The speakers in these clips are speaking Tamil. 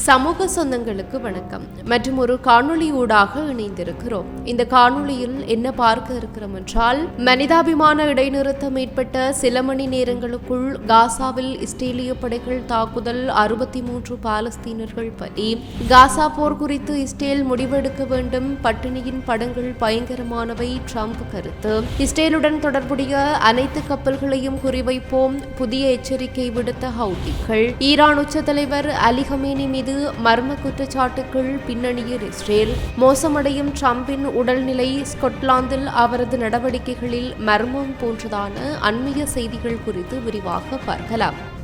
சமூக சொந்தங்களுக்கு வணக்கம். மற்றும் ஒரு காணொளி ஊடாக இணைந்திருக்கிறோம். இந்த காணொளியில் என்ன பார்க்க இருக்கிறோம் என்றால் மனிதாபிமான இடைநிறுத்தம் ஏற்பட்ட சில மணி நேரங்களுக்குள் காசாவில் இஸ்ரேலிய படைகள் தாக்குதல் அறுபத்தி மூன்று பாலஸ்தீனர்கள் பலி. காசா போர் குறித்து இஸ்ரேல் முடிவெடுக்க வேண்டும். பட்டினியின் படங்கள் பயங்கரமானவை ட்ரம்ப் கருத்து. இஸ்ரேலுடன் தொடர்புடைய அனைத்து கப்பல்களையும் குறிவைப்போம். புதிய எச்சரிக்கை விடுத்த ஹவுதிகள். ஈரான் உச்ச தலைவர் அலி ஹமேனி மீது மர்ம குற்றச்சாட்டுகள் பின்னணியில் இஸ்ரேல். மோசமடையும் ட்ரம்பின் உடல்நிலை ஸ்கொட்லாந்தில் அவரது நடவடிக்கைகளில் மர்மம் போன்றதான அண்மைய செய்திகள் குறித்து விரிவாக பார்க்கலாம்.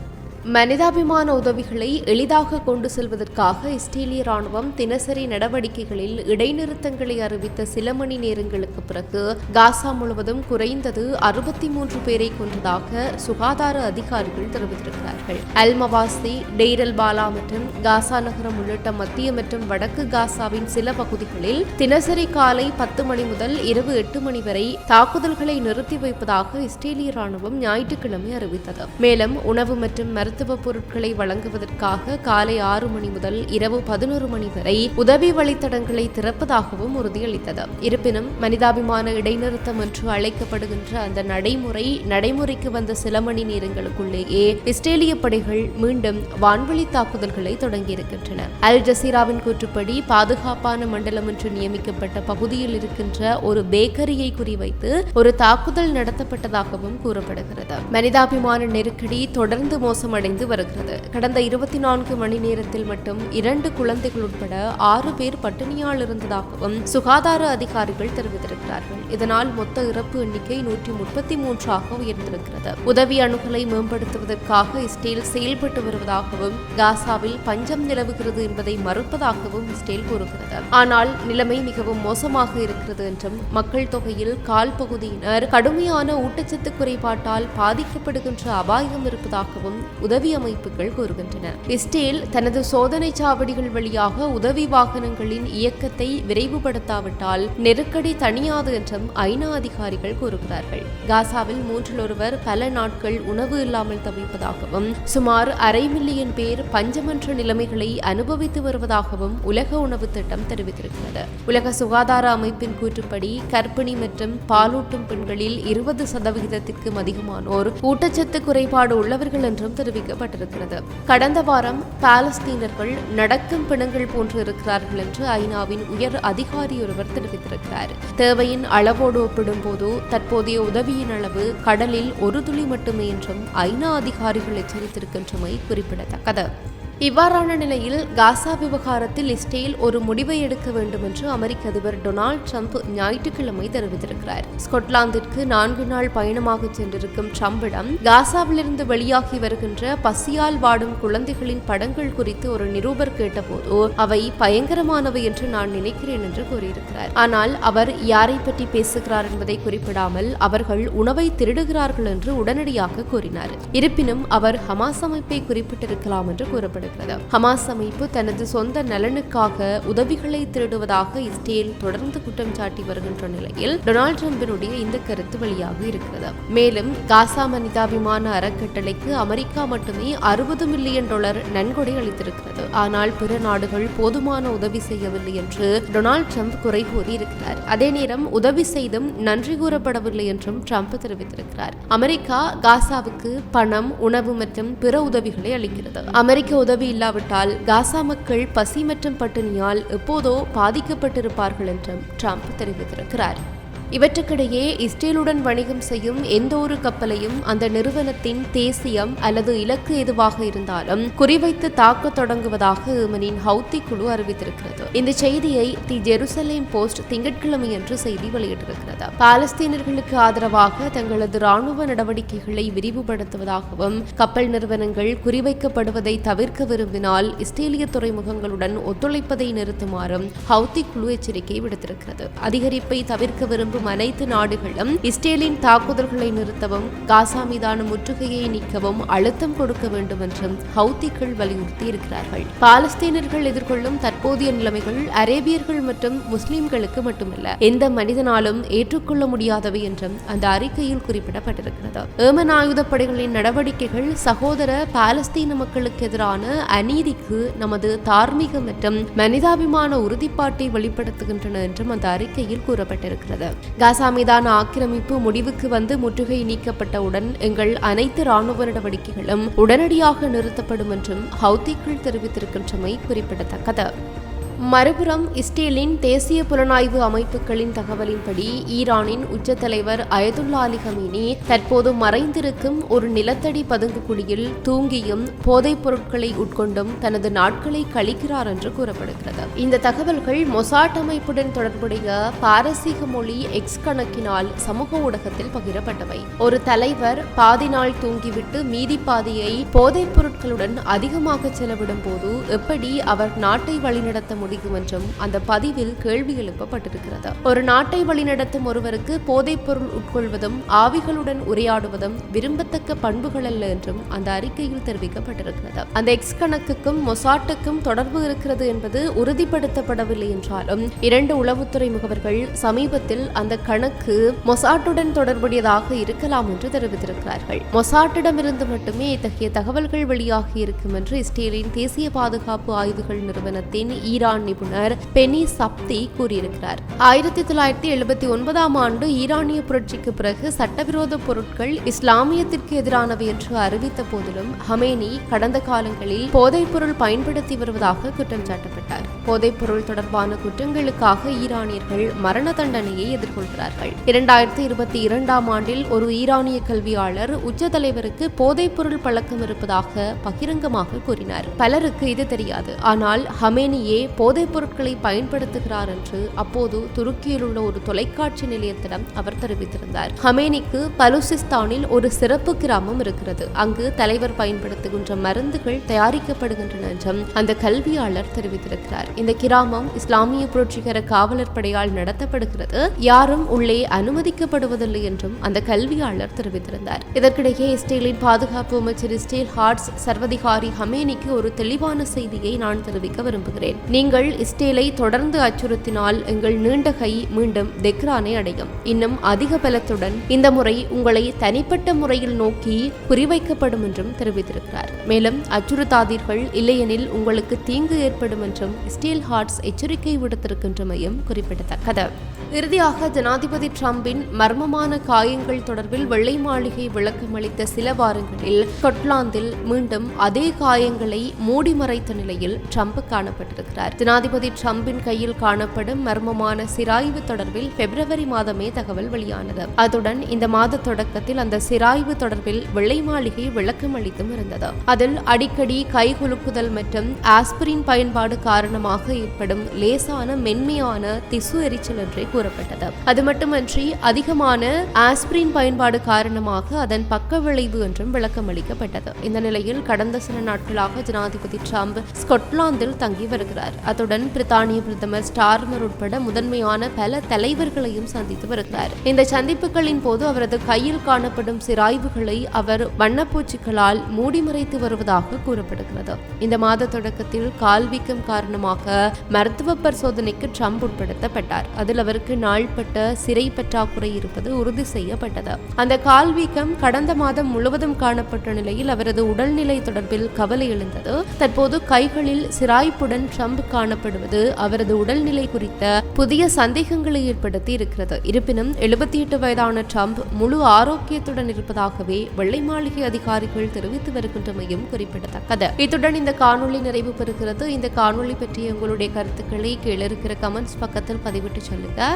மனிதாபிமான உதவிகளை எளிதாக கொண்டு செல்வதற்காக இஸ்ரேலிய ராணுவம் தினசரி நடவடிக்கைகளில் இடைநிறுத்தங்களை அறிவித்த சில மணி நேரங்களுக்கு பிறகு காசா முழுவதும் குறைந்தது அறுபத்தி மூன்று பேரை கொன்றதாக சுகாதார அதிகாரிகள் தெரிவித்திருக்கிறார்கள். அல்மவாசி டெய்ரல் பாலா மற்றும் காசா நகரம் உள்ளிட்ட மத்திய மற்றும் வடக்கு காசாவின் சில பகுதிகளில் தினசரி காலை பத்து மணி முதல் இரவு எட்டு மணி வரை தாக்குதல்களை நிறுத்தி வைப்பதாக இஸ்ரேலிய ராணுவம் ஞாயிற்றுக்கிழமை அறிவித்தது. மேலும் உணவு மற்றும் மருத்துவ பொருட்களை வழங்குவதற்காக காலை ஆறு மணி முதல் இரவு பதினோரு மணி வரை உதவி வழித்தடங்களை திறப்பதாகவும் உறுதியளித்தது. இருப்பினும் மனிதாபிமான இடைநிறுத்தம் என்று அழைக்கப்படுகின்ற அந்த நடைமுறை நடைமுறைக்கு வந்த சில மணி நேரங்களுக்குள்ளேயே இஸ்ரேலிய படைகள் மீண்டும் வான்வழி தாக்குதல்களை தொடங்கியிருக்கின்றன. அல் ஜசீராவின் கூற்றுப்படி பாதுகாப்பான மண்டலம் என்று நியமிக்கப்பட்ட பகுதியில் இருக்கின்ற ஒரு பேக்கரியை குறிவைத்து ஒரு தாக்குதல் நடத்தப்பட்டதாகவும் கூறப்படுகிறது. மனிதாபிமான நெருக்கடி தொடர்ந்து மோசமடை மோசமடைந்து வருகிறது. கடந்த இருபத்தி நான்கு மணி நேரத்தில் மட்டும் இரண்டு குழந்தைகள் உட்பட ஆறு பேர் பட்டினியால் இருந்ததாகவும் சுகாதார அதிகாரிகள் தெரிவித்திருக்கிறார்கள். இதனால் மொத்த இறப்பு எண்ணிக்கை நூற்றி முப்பத்தி மூன்றாக உயர்ந்திருக்கிறது. உதவி அணுகலை மேம்படுத்துவதற்காக இஸ்ரேல் செயல்பட்டு வருவதாகவும் காசாவில் பஞ்சம் நிலவுகிறது என்பதை மறுப்பதாகவும் இஸ்ரேல் கூறுகிறது. ஆனால் நிலைமை மிகவும் மோசமாக இருக்கிறது என்றும் மக்கள் தொகையில் கால் பகுதியினர் கடுமையான ஊட்டச்சத்து குறைபாட்டால் பாதிக்கப்படுகின்ற அபாயம் இருப்பதாகவும் உதவி அமைப்புகள் கூறுகின்றன. இஸ்ரேல் தனது சோதனை சாவடிகள் வழியாக உதவி வாகனங்களின் இயக்கத்தை விரைவுபடுத்தாவிட்டால் நெருக்கடி தணியாது என்றும் ஐநா அதிகாரிகள் கூறுகிறார்கள். காசாவில் மூன்றில் ஒருவர் பல நாட்கள் உணவு இல்லாமல் தவிப்பதாகவும் சுமார் அரை மில்லியன் பேர் பஞ்சமன்ற நிலைமைகளை அனுபவித்து வருவதாகவும் உலக உணவு திட்டம் தெரிவித்திருக்கிறது. உலக சுகாதார அமைப்பின் கூற்றுப்படி கர்ப்பிணி மற்றும் பாலூட்டும் பெண்களில் இருபது சதவிகிதத்திற்கும் அதிகமானோர் ஊட்டச்சத்து குறைபாடு உள்ளவர்கள் என்றும் தெரிவிக்கப்பட்டிருக்கிறது கடந்த வாரம் பாலஸ்தீனர்கள் நடக்கும் பிணங்கள் போன்று இருக்கிறார்கள் என்று ஐநாவின் உயர் அதிகாரி ஒருவர் தெரிவித்திருக்கிறார். தேவையின் அளவோடு ஒப்பிடும்போது தற்போதைய உதவியின் அளவு கடலில் ஒரு துளி மட்டுமே என்றும் ஐநா அதிகாரிகள் எச்சரித்திருக்கின்றமை குறிப்பிடத்தக்கது. இவ்வாறான நிலையில் காசா விவகாரத்தில் இஸ்ரேல் ஒரு முடிவை எடுக்க வேண்டும் என்று அமெரிக்க அதிபர் டொனால்ட் ட்ரம்ப் ஞாயிற்றுக்கிழமை தெரிவித்திருக்கிறார். ஸ்கொட்லாந்திற்கு நான்கு நாள் பயணமாக சென்றிருக்கும் ட்ரம்பிடம் காசாவிலிருந்து வெளியாகி வருகின்ற பசியால் வாடும் குழந்தைகளின் படங்கள் குறித்து ஒரு நிருபர் கேட்டபோது அவை பயங்கரமானவை என்று நான் நினைக்கிறேன் என்று கூறியிருக்கிறார். ஆனால் அவர் யாரை பற்றி பேசுகிறார் என்பதை குறிப்பிடாமல் அவர்கள் உணவை திருடுகிறார்கள் என்று உடனடியாக கூறினார். இருப்பினும் அவர் ஹமாஸ் அமைப்பை குறிப்பிட்டிருக்கலாம் என்று கூறப்படுகிறது வருகிறது ஹமாஸ் அமைப்பு தனது சொந்த நலனுக்காக உதவிகளை திருடுவதாக இஸ்ரேல் தொடர்ந்து குற்றம் சாட்டி வருகின்ற நிலையில் டொனால்டு டிரம்பினுடைய இந்த கருத்து வெளியாக இருக்கிறது. மேலும் காசா மனிதாபிமான அறக்கட்டளைக்கு அமெரிக்கா மட்டுமே அறுபது மில்லியன் டாலர் நன்கொடை அளித்திருக்கிறது. ஆனால் பிற நாடுகள் போதுமான உதவி செய்யவில்லை என்று டொனால்டு ட்ரம்ப் குறை கூறியிருக்கிறார். அதே நேரம் உதவி செய்தும் நன்றி கூறப்படவில்லை என்றும் ட்ரம்ப் தெரிவித்திருக்கிறார். அமெரிக்கா காசாவுக்கு பணம் உணவு மற்றும் பிற உதவிகளை அளிக்கிறது. அமெரிக்க உதவி இல்லாவிட்டால் காசா மக்கள் பசி மற்றும் பட்டினியால் எப்போதோ பாதிக்கப்பட்டிருப்பார்கள் என்றும் ட்ரம்ப் தெரிவித்திருக்கிறார். இவற்றுக்கிடையே இஸ்ரேலுடன் வணிகம் செய்யும் எந்த ஒரு கப்பலையும் அந்த நிறுவனத்தின் தேசியம் அல்லது இலக்கு எதுவாக இருந்தாலும் குறிவைத்து தாக்க தொடங்குவதாக ஏமனின் ஹவுத்தி குழு அறிவித்திருக்கிறது. இந்த செய்தியை தி ஜெருசலேம் போஸ்ட் திங்கட்கிழமை என்று செய்தி வெளியிட்டிருக்கிறது. பாலஸ்தீனர்களுக்கு ஆதரவாக தங்களது ராணுவ நடவடிக்கைகளை விரிவுபடுத்துவதாகவும் கப்பல் நிறுவனங்கள் குறிவைக்கப்படுவதை தவிர்க்க விரும்பினால் இஸ்ரேலிய துறைமுகங்களுடன் ஒத்துழைப்பதை நிறுத்துமாறும் ஹவுத்தி குழு எச்சரிக்கை விடுத்திருக்கிறது. அதிகரிப்பை தவிர்க்க விரும்பும் விரும்பும் அனைத்து நாடுகளும் இஸ்ரேலின் தாக்குதல்களை நிறுத்தவும் காசா மீதான முற்றுகையை நீக்கவும் அழுத்தம் கொடுக்க வேண்டும் என்றும் ஹவுத்திகள் வலியுறுத்தி இருக்கிறார்கள் பாலஸ்தீனர்கள் எதிர்கொள்ளும் தற்போதைய நிலைமைகள் அரேபியர்கள் மற்றும் முஸ்லிம்களுக்கு மட்டுமல்ல எந்த மனிதனாலும் ஏற்றுக்கொள்ள முடியாதவை என்றும் அந்த அறிக்கையில் குறிப்பிடப்பட்டிருக்கிறது. ஏமன் ஆயுதப்படைகளின் நடவடிக்கைகள் சகோதர பாலஸ்தீன மக்களுக்கு எதிரான அநீதிக்கு நமது தார்மீக மற்றும் மனிதாபிமான உறுதிப்பாட்டை வெளிப்படுத்துகின்றன என்றும் அந்த அறிக்கையில் கூறப்பட்டிருக்கிறது. காசா மீதான ஆக்கிரமிப்பு முடிவுக்கு வந்து முற்றுகை நீக்கப்பட்டவுடன் எங்கள் அனைத்து ராணுவ நடவடிக்கைகளும் உடனடியாக நிறுத்தப்படும் என்றும் ஹவுத்திகள் தெரிவித்திருக்கின்றமை குறிப்பிடத்தக்கது. மறுபுறம் இஸ்ரேலின் தேசிய புலனாய்வு அமைப்புகளின் தகவலின்படி ஈரானின் உச்ச தலைவர் அயதுல்லா அலி ஹமீனி தற்போது மறைந்திருக்கும் ஒரு நிலத்தடி பதுங்கு குழியில் தூங்கியும் போதைப் பொருட்களை உட்கொண்டும் தனது நாட்களை கழிக்கிறார் என்று கூறப்படுகிறது. இந்த தகவல்கள் மொசாட் அமைப்புடன் தொடர்புடைய பாரசீக மொழி எக்ஸ் கணக்கினால் சமூக ஊடகத்தில் பகிரப்பட்டவை. ஒரு தலைவர் பாதி நாள் தூங்கிவிட்டு மீதி பாதியை போதைப் பொருட்களுடன் அதிகமாக செலவிடும் போது எப்படி அவர் நாட்டை வழிநடத்த முடியும் அந்த பதிவில் கேள்வி எழுப்பப்பட்டிருக்கிறது. ஒரு நாட்டை வழிநடத்தும் ஒருவருக்கு போதைப் பொருள் உட்கொள்வதும் ஆவிகளுடன் உரையாடுவதும் விரும்பத்தக்க பண்புகள் அல்ல என்றும் அந்த அறிக்கையில் தெரிவிக்கப்பட்டிருக்கிறது. அந்த எக்ஸ் கணக்குக்கும் மொசாட்டுக்கும் தொடர்பு இருக்கிறது என்பது உறுதிப்படுத்தப்படவில்லை என்றாலும் இரண்டு உளவுத்துறை முகவர்கள் சமீபத்தில் அந்த கணக்கு மொசாட்டுடன் தொடர்புடையதாக இருக்கலாம் என்று தெரிவித்திருக்கிறார்கள். மொசாட்டிடமிருந்து மட்டுமே இத்தகைய தகவல்கள் வெளியாகி இருக்கும் என்று இஸ்ரேலின் தேசிய பாதுகாப்பு ஆய்வுகள் நிறுவனத்தின் ஈரான் ஈரான் நிபுணர் பெனி சப்தி கூறியிருக்கிறார். ஆயிரத்தி தொள்ளாயிரத்தி எழுபத்தி ஒன்பதாம் ஆண்டு ஈரானிய புரட்சிக்கு பிறகு சட்டவிரோத பொருட்கள் இஸ்லாமியத்திற்கு எதிரானவை என்று அறிவித்த போதிலும் ஹமேனி கடந்த காலங்களில் போதைப்பொருள் பயன்படுத்தி வருவதாக குற்றம் சாட்டப்பட்டது. போதைப்பொருள் தொடர்பான குற்றங்களுக்காக ஈரானியர்கள் மரண தண்டனையை எதிர்கொள்கிறார்கள். இரண்டாயிரத்தி இருபத்தி இரண்டாம் ஆண்டில் ஒரு ஈரானிய கல்வியாளர் உச்ச தலைவருக்கு போதைப்பொருள் பழக்கம் இருப்பதாக பகிரங்கமாக கூறினார். பலருக்கு இது தெரியாது. ஆனால் ஹமேனியே போதைப் பொருட்களை பயன்படுத்துகிறார் என்று அப்போது துருக்கியில் உள்ள ஒரு தொலைக்காட்சி நிலையத்திடம் அவர் தெரிவித்திருந்தார். ஹமேனிக்கு பலுசிஸ்தானில் ஒரு சிறப்பு கிராமம் இருக்கிறது. அங்கு தலைவர் பயன்படுத்துகின்ற மருந்துகள் தயாரிக்கப்படுகின்றன என்றும் அந்த கல்வியாளர் தெரிவித்திருக்கிறார். இந்த கிராமம் இஸ்லாமிய புரட்சிகர காவலர் படையால் நடத்தப்படுகிறது. யாரும் உள்ளே அனுமதிக்கப்படுவதில்லை என்றும் அந்த கல்வியாளர் தெரிவித்திருந்தார். இதற்கிடையே இஸ்ரேலின் பாதுகாப்பு அமைச்சர் இஸ்ரேல் ஹார்ட்ஸ் சர்வதிகாரி ஹமேனிக்கு ஒரு தெளிவான செய்தியை நான் தெரிவிக்க விரும்புகிறேன். நீங்கள் இஸ்ரேலை தொடர்ந்து அச்சுறுத்தினால் எங்கள் நீண்ட கை மீண்டும் தெக்ரானை அடையும். இன்னும் அதிக பலத்துடன் இந்த முறை உங்களை தனிப்பட்ட முறையில் நோக்கி குறிவைக்கப்படும் என்றும் தெரிவித்திருக்கிறார். மேலும் அச்சுறுத்தாதீர்கள். இல்லையெனில் உங்களுக்கு தீங்கு ஏற்படும் என்றும் ஸ்டீல் ஹார்ட்ஸ் எச்சரிக்கை விடுத்திருக்கின்றமையும் குறிப்பிடத்தக்கது. இறுதியாக ஜனாதிபதி டிரம்பின் மர்மமான காயங்கள் தொடர்பில் வெள்ளை மாளிகை விளக்கமளித்த சில வாரங்களில் ஸ்கொட்லாந்தில் மீண்டும் அதே காயங்களை மூடி மறைத்த நிலையில் ட்ரம்ப் காணப்பட்டிருக்கிறார். ஜனாதிபதி டிரம்பின் கையில் காணப்படும் மர்மமான சிராய்வு தொடர்பில் பிப்ரவரி மாதமே தகவல் வெளியானது. அத்துடன் இந்த மாத தொடக்கத்தில் அந்த சிராய்வு தொடர்பில் வெள்ளை மாளிகை விளக்கம் அளித்தும் இருந்தது. அதில் அடிக்கடி கைகுலுக்குதல் மற்றும் ஆஸ்பிரின் பயன்பாடு காரணமாக ஏற்படும் லேசான மென்மையான திசு எரிச்சல் என்றே கூறப்பட்டது. அது மட்டுமன்றி அதிகமான ஆஸ்பிரின் பயன்பாடு காரணமாக அதன் பக்க விளைவு என்றும் விளக்கம் அளிக்கப்பட்டது. இந்த நிலையில் கடந்த சில நாட்களாக ஜனாதிபதி டிரம்ப் ஸ்கொட்லாந்தில் தங்கி வருகிறார். அத்துடன் பிரித்தானிய பிரதமர் ஸ்டார்மர் உட்பட முதன்மையான பல தலைவர்களையும் சந்தித்து வருகிறார். இந்த சந்திப்புகளின் போது அவரது கையில் காணப்படும் சிராய்வுகளை அவர் வண்ணப்பூச்சிகளால் மூடி மறைத்து வருவதாக கூறப்படுகிறது. இந்த மாத தொடக்கத்தில் கால்வீக்கம் காரணமாக மருத்துவ பரிசோதனைக்கு ட்ரம்ப் உட்படுத்தப்பட்டார். அதில் அவர் அவருக்கு நாள்பட்ட சிறை பற்றாக்குறை இருப்பது உறுதி செய்யப்பட்டது. அந்த கால்வீக்கம் கடந்த மாதம் முழுவதும் காணப்பட்ட நிலையில் அவரது உடல்நிலை தொடர்பில் கவலை எழுந்தது. தற்போது கைகளில் சிராய்ப்புடன் ட்ரம்ப் காணப்படுவது அவரது உடல்நிலை குறித்த புதிய சந்தேகங்களை ஏற்படுத்தி இருக்கிறது. இருப்பினும் எழுபத்தி எட்டு வயதான ட்ரம்ப் முழு ஆரோக்கியத்துடன் இருப்பதாகவே வெள்ளை மாளிகை அதிகாரிகள் தெரிவித்து வருகின்றமையும் குறிப்பிடத்தக்கது. இத்துடன் இந்த காணொலி நிறைவு பெறுகிறது. இந்த காணொலி பற்றிய உங்களுடைய கருத்துக்களை கீழே இருக்கிற கமெண்ட்ஸ் பக்கத்தில் பதிவிட்டு சொல்லுங்க.